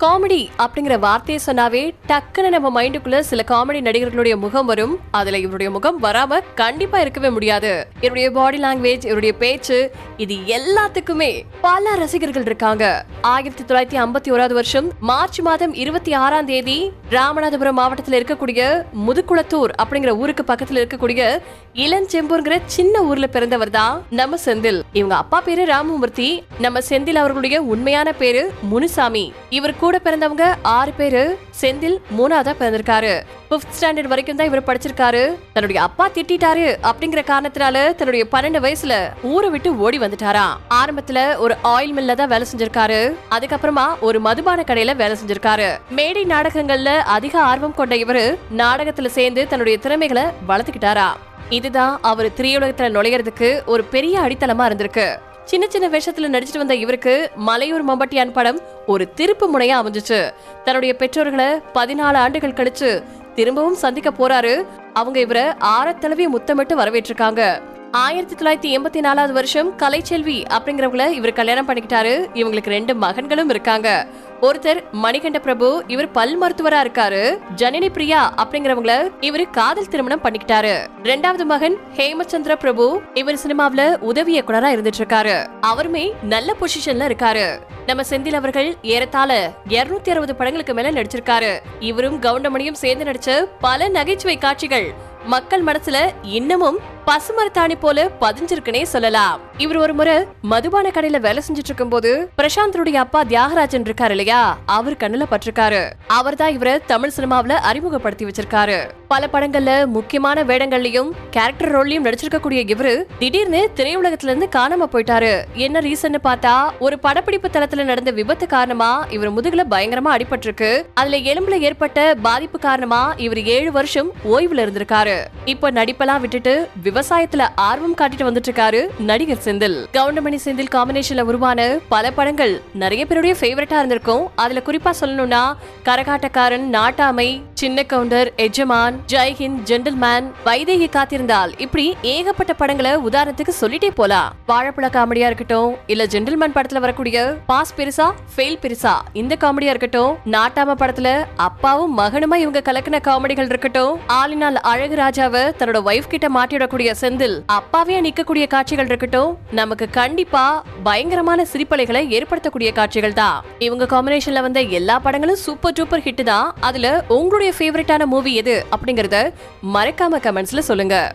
Comedy அப்படிங்கிற வார்த்தையை சொன்னாவே டக்குன்னு நம்ம மைண்டுக்குள்ள சில காமெடி நடிகர்களுடைய முகம் வரும். அதுல இவருடைய முகம் வராம கண்டிப்பா இருக்கவே முடியாது. இவருடைய பாடி லாங்குவேஜ் இவருடைய பேச்சு இது எல்லாத்துக்குமே பல ரசிகர்கள் இருக்காங்க. ஆயிரத்தி தொள்ளாயிரத்தி ஐம்பத்தி ஓராவது வருஷம் மார்ச் மாதம் இருபத்தி ஆறாம் தேதி ராமநாதபுரம் மாவட்டத்தில் இருக்கக்கூடிய முதுகுளத்தூர் அப்படிங்கிற ஊருக்கு பக்கத்துல இருக்கக்கூடிய இளஞ்செம்பூர்ங்கிற சின்ன ஊர்ல பிறந்தவர் தான் நம்ம செந்தில். இவங்க அப்பா பேரு ராமமூர்த்தி. நம்ம செந்தில் அவர்களுடைய உண்மையான பேரு முனுசாமி. இவர் கூட கூட பிறந்தவங்க ஆறு பேரு செந்தில் மூணாவதா பிறந்திருக்காரு. பிப்த் ஸ்டாண்டர்ட் வரைக்கும் தான் இவர் படிச்சிருக்காரு. தன்னுடைய அப்பா திட்டிட்டாரு அப்படிங்கிற காரணத்தினால தன்னுடைய பன்னெண்டு வயசுல ஊரை விட்டு ஓடி வந்துட்டாராம். ஆரம்பத்துல ஒரு ஆயில் மில்ல தான் வேலை செஞ்சிருக்காரு. அதுக்கப்புறமா ஒரு மதுபான கடையில வேலை செஞ்சிருக்காரு. மேடை நாடகங்கள்ல அதிக ஆர்வம் கொண்ட இவரு நாடகத்துல சேர்ந்து தன்னுடைய திறமைகளை வளர்த்துக்கிட்டாரா இதுதான் அவர் திரையுலகத்துல நுழையறதுக்கு ஒரு பெரிய அடித்தளமா இருந்திருக்கு. சின்ன சின்ன வேஷத்துல நடிச்சிட்டு வந்த இவருக்கு மலையூர் மம்பட்டியான் படம் ஒரு திருப்பு முனையா அமைஞ்சிச்சு. தன்னுடைய பெற்றோர்களை பதினாலு ஆண்டுகள் கழிச்சு திரும்பவும் சந்திக்க போறாரு. அவங்க இவரை ஆரத்தளவிய முத்தமிட்டு வரவேற்றிருக்காங்க. ஆயிரத்தி தொள்ளாயிரத்தி எண்பத்தி நாலாவது வருஷம் கலைச்செல்வி அப்படிங்கிறவங்கள இவர் கல்யாணம் பண்ணிக்கிட்டாரு. இவங்களுக்கு ரெண்டு மகன்களும் இருக்காங்க. ஒருத்தர் மணிகண்ட பிரபு இவர் பல் மருத்துவரா இருக்காரு. ஜனனி பிரியா அப்படிங்கிறவங்கள இவரு காதல் திருமணம் பண்ணிக்கிட்டாரு. ரெண்டாவது மகன் ஹேமச்சந்திர பிரபு இவர் சினிமாவில உதவி இயக்குனரா இருந்துட்டு இருக்காரு அவருமே நல்ல பொசிஷன்ல இருக்காரு. நம்ம செந்தில் அவர்கள் ஏறத்தாழ இருநூத்தி அறுபது படங்களுக்கு மேல நடிச்சிருக்காரு. இவரும் கவுண்டமணியும் சேர்ந்து நடிச்ச பல நகைச்சுவை காட்சிகள் மக்கள் மனசுல இன்னமும் பசுமரத்தாணி போல பதிஞ்சிருக்குன்னே சொல்லலாம். இவர் ஒரு முறை மதுபான கடையில வேலை செஞ்சுட்டு இருக்கும்போது பிரசாந்தருடைய அப்பா தியாகராஜன் இருக்காரு இல்லையா? அவர் கண்ணுல பட்டிருக்காரு. அவர் தான் இவரை தமிழ் சினிமாவுல அறிமுகப்படுத்தி வச்சிருக்காரு. பல படங்கள்ல முக்கியமான வேடங்கள்லயும் கேரக்டர் ரோல்லையும் நடிச்சிருக்கக்கூடிய இவரு திடீர்னு திரையுலகத்துல இருந்து காணாம போயிட்டாரு. என்ன ரீசன் பார்த்தா ஒரு படப்பிடிப்பு தளத்துல நடந்த விபத்து காரணமா இவர் முதுகுல பயங்கரமா அடிபட்டிருக்கு. அதுல எலும்புல ஏற்பட்ட பாதிப்பு காரணமா இவர் ஏழு வருஷம் ஓய்வுல இருந்திருக்காரு. இப்ப நடிப்பெல்லாம் விட்டுட்டு விவசாயத்துல ஆர்வம் காட்டிட்டு வந்துட்டு இருக்காரு நடிகர் செந்தில். கவுண்டமணி செந்தில் காம்பினேஷன்ல உருவான பல படங்கள் நிறைய பேருடைய ஃபேவரட்டா இருந்திருக்கும். அதுல குறிப்பா சொல்லணும்னா கரகாட்டக்காரன் நாட்டாமை சின்ன கவுண்டர் எஜமான் ஜெய்ஹிந்த் ஜென்டில்மேன் வைதேகி காத்திருந்தால். இப்படி ஏகப்பட்ட படங்களை உதாரணத்துக்கு சொல்லிட்டே போலாம். வாழைப்பழ காமெடியா இருக்கட்டும் இல்ல ஜென்டில்மேன் படத்துல வரக்கூடிய பாஸ் பெருசா ஃபெயில் பெருசா இந்த காமெடியா இருக்கட்டும் நாட்டாம படத்துல அப்பாவும் மகனுமா இவங்க கலக்கின காமெடிகள் இருக்கட்டும் ஆளினால் அழகு ராஜாவை தன்னோட ஒய்ஃப் கிட்ட மாட்டிடக்கூடிய செந்தில் அப்பாவே நிக்கக்கூடிய காட்சிகள் இருக்கட்டும் நமக்கு கண்டிப்பா பயங்கரமான சிரிப்பலைகளை ஏற்படுத்தக்கூடிய காட்சிகள் தான். இவங்க காம்பினேஷன்ல வந்த எல்லா படங்களும் சூப்பர் டூப்பர் ஹிட் தான். அதுல உங்களுடைய ஃபேவரட்டான மூவி எது அப்படிங்கறத மறக்காம கமெண்ட்ஸ்ல சொல்லுங்க.